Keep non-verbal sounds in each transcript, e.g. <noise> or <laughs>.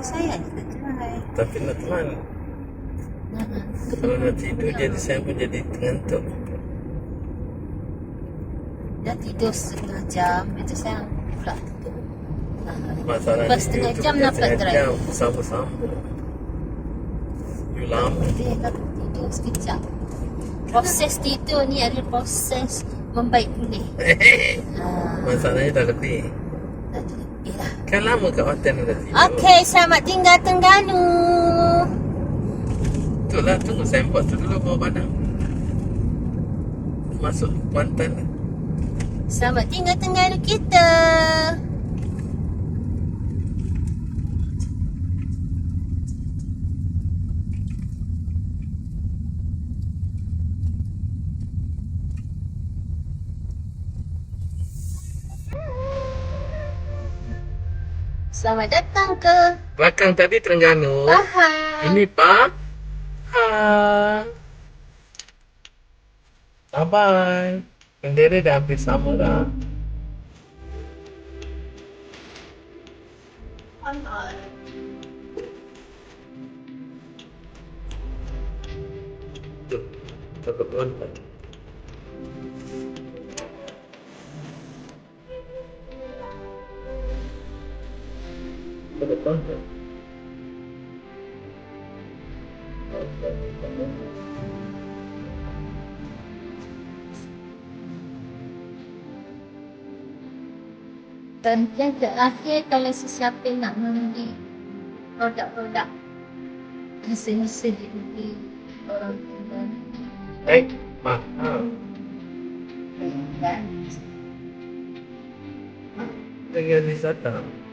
saya nak try. Tapi nak teman. Kalau nak tidur jadi saya pun jadi ngantuk. Dah tidur setengah jam, itu saya pula tidur. Masalah Lepas setengah jam dapat drive. Sama-sama. You lama. Dia nak tidur sekejap. Proses tidur ni adalah proses membaik pulih. Ah, <laughs> Masalahnya dah lebih. dah lebih lah. Kan lama kat hotel tidur. Okey, selamat tinggal Tengganu. Betul lah, tunggu sempot tu dulu bawa padang. Masuk Kuantan. Selamat tinggal Tengganu kita. Selamat datang ke Belakang tadi Terengganu. Pahang. Ini Pak. Ha. Bye-bye. Bendera dah hampir sama dah. Tuh, takut loncat. Takut loncat. Dan yang terakhir kalau sesiapa nak membeli produk-produk mesin-mesin di orang tua Eh, mahal. dan Dengan wisata.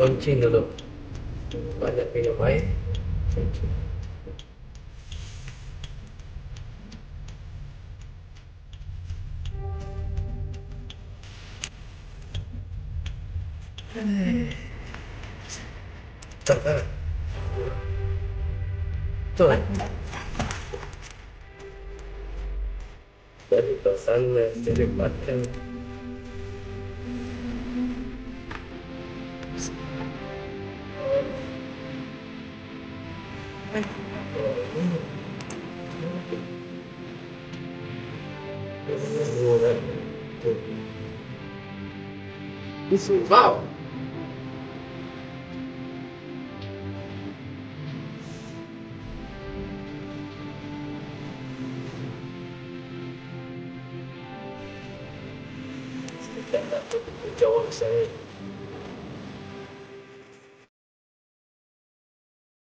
kunci dulu banyak minum air Bentar, Tuh. Dari kosan dari hotel. Wow. Kita nak jawab saya.